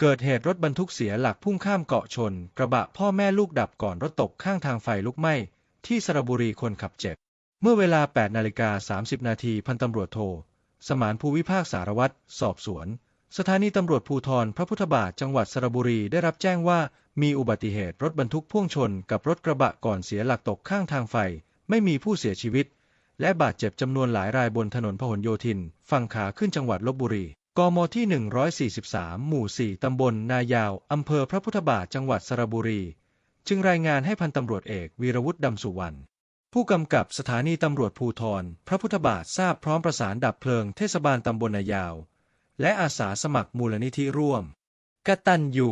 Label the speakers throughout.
Speaker 1: เกิดเหตุรถบรรทุกเสียหลักพุ่งข้ามเกาะชน กระบะพ่อแม่ลูกดับก่อนรถตกข้างทางไฟลุกไหม้ ที่สระบุรีคนขับเจ็บ เมื่อเวลา 8 นาฬิกา 30 นาทีพันตำรวจโท สมานภูวิภาคสารวัตร สอบสวน สถานีตำรวจภูธรพระพุทธบาทจังหวัดสระบุรีได้รับแจ้งว่า มีอุบัติเหตุรถบรรทุกพ่วงชนกับรถกระบะก่อนเสียหลักตกข้างทางไฟ ไม่มีผู้เสียชีวิต และบาดเจ็บจำนวนหลายรายบนถนนพหลโยธิน ฝั่งขาขึ้นจังหวัดลบบุรี กมที่ 143 หมู่ 4 ตำบลนายาว อำเภอพระพุทธบาท จังหวัดสระบุรี จึงรายงานให้พันตำรวจเอกวีรวุฒิดำสุวรรณ ผู้กำกับสถานีตำรวจภูธรพระพุทธบาททราบพร้อมประสานดับเพลิงเทศบาลตำบลนายาว และอาสาสมัครมูลนิธิร่วมกตันยู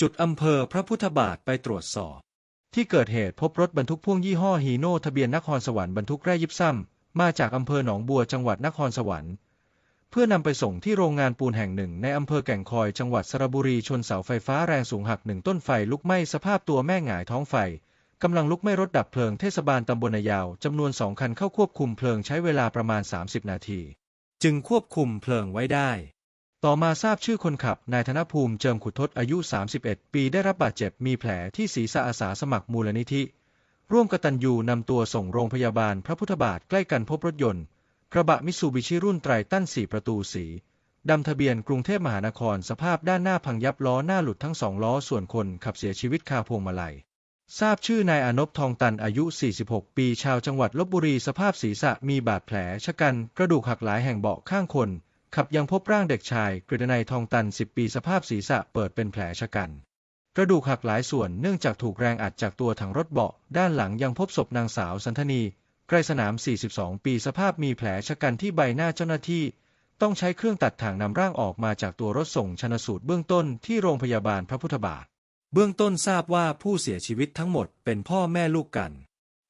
Speaker 1: จุดอำเภอพระพุทธบาทไปตรวจสอบ ที่เกิดเหตุพบรถบรรทุกพ่วงยี่ห้อฮีโน่ทะเบียนนครสวรรค์บรรทุกแร่ยิบซ้ำมาจากอำเภอหนองบัวจังหวัดนครสวรรค์ พื่อนำไปส่งที่โรงงานปูนแห่งหนึ่งในอำเภอแก่งคอยจังหวัดสระบุรีชนเสาไฟฟ้าแรงสูงหักหนึ่งต้นไฟลุกไหม้สภาพตัวแม่หงายท้องไฟกำลังลุกไหม้รถดับเพลิงเทศบาลตำบลนายาวจำนวนสองคันเข้าควบคุมเพลิงใช้เวลาประมาณ 30 นาที จึงควบคุมเพลิงไว้ได้ ต่อมาทราบชื่อคนขับนายธนภูมิเจิมขุดทศอายุ 31 ปีได้รับบาดเจ็บมีแผลที่ศีรษะอาสาสมัครมูลนิธิ ร่วมกตัญญูนำตัวส่งโรงพยาบาลพระพุทธบาทใกล้กันพบรถยนต์ กระบะมิตซูบิชิรุ่นไตรตันสี่ประตูสีดำทะเบียนกรุงเทพมหานครสภาพด้านหน้าพังยับล้อหน้าหลุดทั้งสองล้อส่วนคนขับเสียชีวิตคาพวงมาลัย ทราบชื่อนายอนบทองตันอายุ 46 ปีชาวจังหวัดลบบุรีสภาพศีรษะมีบาดแผลชะกันกระดูกหักหลายแห่งเบาะข้างคน ขับยังพบร่างเด็กชายกฤตนัยทองตัน 10 ปีสภาพศีรษะเปิดเป็นแผลชะกัน กระดูกหักหลายส่วนเนื่องจากถูกแรงอัดจากตัวถังรถเบาะด้านหลังยังพบศพนางสาวสันธนี ไกรสนาม 42 ปีสภาพมีแผลชะกันที่ใบหน้าเจ้าหน้าที่ ต้องใช้เครื่องตัดถ่างนำร่างออกมาจากตัวรถส่งชนสูตรเบื้องต้นที่โรงพยาบาลพระพุทธบาท เบื้องต้นทราบว่าผู้เสียชีวิตทั้งหมดเป็นพ่อแม่ลูกกัน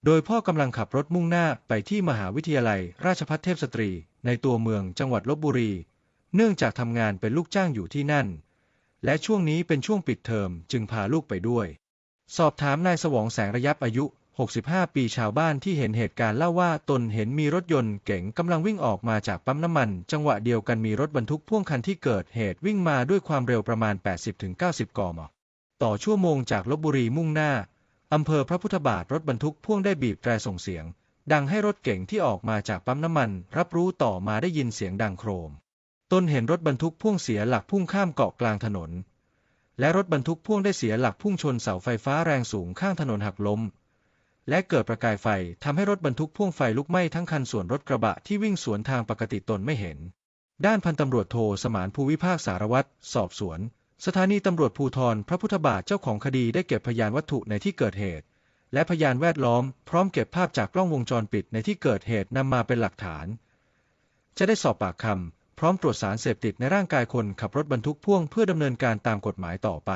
Speaker 1: โดยพ่อกำลังขับรถมุ่งหน้าไปที่มหาวิทยาลัย ราชภัฏเทพสตรี ในตัวเมืองจังหวัดลบบุรี เนื่องจากทำงานเป็นลูกจ้างอยู่ที่นั่น และช่วงนี้เป็นช่วงปิดเทอมจึงพาลูกไปด้วย สอบถามนายสวองแสงระยับอายุ 65 ปีชาวบ้านที่เห็นเหตุการณ์เล่าว่าตนเห็นมีรถยนต์เก๋งกำลังวิ่งออกมาจากปั๊มน้ำมัน จังหวะเดียวกันมีรถบรรทุกพ่วงคันที่เกิดเหตุวิ่งมาด้วยความเร็วประมาณ 80-90 กม ต่อชั่วโมงจากลบบุรีมุ่งหน้าอำเภอพระพุทธบาทรถบรรทุกพ่วงได้บีบแตรส่งเสียง ดังให้รถเก๋งที่ออกมาจากปั๊มน้ำมัน รับรู้ต่อมาได้ยินเสียงดังโครม ตนเห็นรถบรรทุกพ่วงเสียหลักพุ่งข้ามเกาะกลางถนน และรถบรรทุกพ่วงได้เสียหลักพุ่งชนเสาไฟฟ้าแรงสูงข้างถนนหักล้ม และเกิดประกายไฟทำให้รถบรรทุกพ่วงไฟลุกไหม้ทั้งคันส่วนรถกระบะที่วิ่งสวนทางปกติตนไม่เห็น ด้านพันตำรวจโทสมานภูวิภาคสารวัตรสอบสวน สถานีตำรวจภูธรพระพุทธบาทเจ้าของคดีได้เก็บพยานวัตถุในที่เกิดเหตุ และพยานแวดล้อมพร้อมเก็บภาพจากกล้องวงจรปิดในที่เกิดเหตุนำมาเป็นหลักฐาน จะได้สอบปากคำพร้อมตรวจสารเสพติดในร่างกายคนขับรถบรรทุกพ่วงเพื่อดำเนินการตามกฎหมายต่อไป